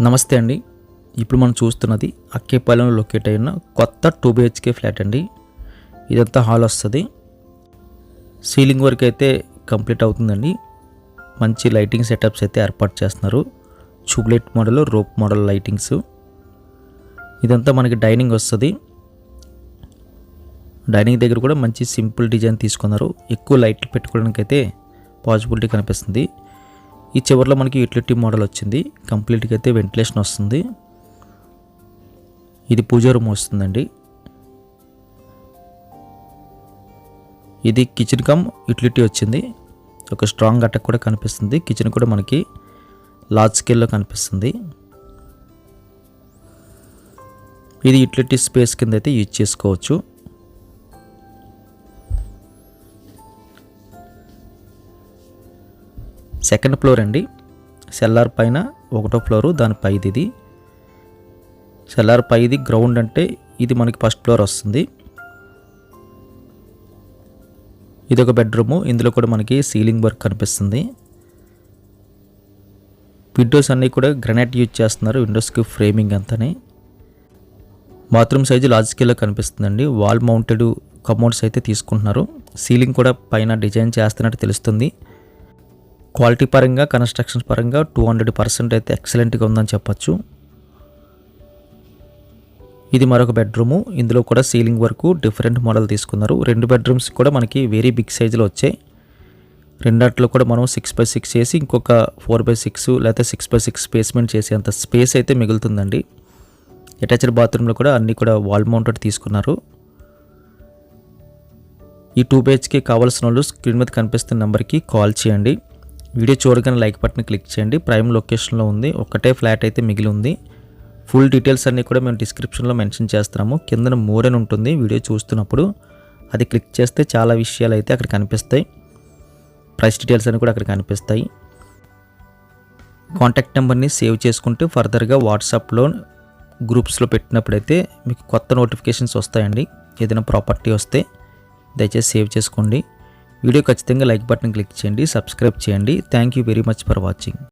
నమస్తే అండి. ఇప్పుడు మనం చూస్తున్నది అక్కేపాలెంలో లొకేట్ అయిన కొత్త టూ బిహెచ్కే ఫ్లాట్ అండి. ఇదంతా హాల్ వస్తుంది. సీలింగ్ వర్క్ అయితే కంప్లీట్ అవుతుందండి. మంచి లైటింగ్ సెటప్స్ అయితే ఏర్పాటు చేస్తున్నారు. Tubelight model rope model lightings. ఇదంతా మనకి డైనింగ్ వస్తుంది. డైనింగ్ దగ్గర కూడా మంచి సింపుల్ డిజైన్ తీసుకున్నారు. ఎక్కువ లైట్లు పెట్టుకోవడానికి అయితే పాసిబిలిటీ కనిపిస్తుంది. ఈ చివరిలో మనకి యూటిలిటీ మోడల్ వచ్చింది. కంప్లీట్గా అయితే వెంటిలేషన్ వస్తుంది. ఇది పూజ రూమ్ వస్తుందండి. ఇది కిచెన్ కమ్ యూటిలిటీ వచ్చింది. ఒక స్ట్రాంగ్ అటాక్ కూడా కనిపిస్తుంది. కిచెన్ కూడా మనకి లార్జ్ స్కేల్లో కనిపిస్తుంది. ఇది యూటిలిటీ స్పేస్ కింద అయితే యూజ్ చేసుకోవచ్చు. సెకండ్ ఫ్లోర్ అండి. సెల్లార్ పైన ఒకటో ఫ్లోరు దాని పైది ఇది సెల్లార్ పైది గ్రౌండ్ అంటే ఇది మనకి ఫస్ట్ ఫ్లోర్ వస్తుంది. ఇది ఒక బెడ్రూము ఇందులో కూడా మనకి సీలింగ్ వర్క్ కనిపిస్తుంది. విండోస్ అన్నీ కూడా గ్రనైట్ యూజ్ చేస్తున్నారు విండోస్కి ఫ్రేమింగ్ అంతనే. బాత్రూమ్ సైజు లార్జ్ స్కేల్లో కనిపిస్తుందండి. వాల్ మౌంటెడ్ కమోడ్స్ అయితే తీసుకుంటున్నారు. సీలింగ్ కూడా పైన డిజైన్ చేస్తున్నట్టు తెలుస్తుంది. క్వాలిటీ పరంగా కన్స్ట్రక్షన్ పరంగా టూ హండ్రెడ్ పర్సెంట్ అయితే ఎక్సలెంట్గా ఉందని చెప్పొచ్చు. ఇది మరొక బెడ్రూము. ఇందులో కూడా సీలింగ్ వరకు డిఫరెంట్ మోడల్ తీసుకున్నారు. రెండు బెడ్రూమ్స్ కూడా మనకి వెరీ బిగ్ సైజులో వచ్చాయి. రెండాట్లో కూడా మనం సిక్స్ బై సిక్స్ చేసి ఇంకొక ఫోర్ బై సిక్స్ లేకపోతే సిక్స్ బై సిక్స్ స్పేస్మెంట్ చేసేంత స్పేస్ అయితే మిగులుతుందండి. అటాచ్డ్ బాత్రూంలో కూడా అన్నీ కూడా వాల్ మౌంటెడ్ తీసుకున్నారు. ఈ టూ బేచ్కి కావాల్సిన వాళ్ళు స్క్రీన్ మీద కనిపిస్తున్న నెంబర్కి కాల్ చేయండి. వీడియో చూడగానే లైక్ బటన్ క్లిక్ చేయండి. ప్రైమ్ లొకేషన్లో ఉంది. ఒకటే ఫ్లాట్ అయితే మిగిలి ఉంది. ఫుల్ డీటెయిల్స్ అన్నీ కూడా మేము డిస్క్రిప్షన్లో మెన్షన్ చేస్తున్నాము. కిందన మోర్ అని ఉంటుంది వీడియో చూస్తున్నప్పుడు. అది క్లిక్ చేస్తే చాలా విషయాలు అయితే అక్కడ కనిపిస్తాయి. ప్రైస్ డీటెయిల్స్ అన్నీ కూడా అక్కడ కనిపిస్తాయి. కాంటాక్ట్ నెంబర్ని సేవ్ చేసుకుంటే ఫర్దర్గా వాట్సాప్లో గ్రూప్స్లో పెట్టినప్పుడైతే మీకు కొత్త నోటిఫికేషన్స్ వస్తాయండి. ఏదైనా ప్రాపర్టీ వస్తే దయచేసి సేవ్ చేసుకోండి. వీడియో ఖచ్చితంగా లైక్ బటన్ క్లిక్ చేయండి సబ్స్క్రైబ్ చేయండి. Thank you very much for watching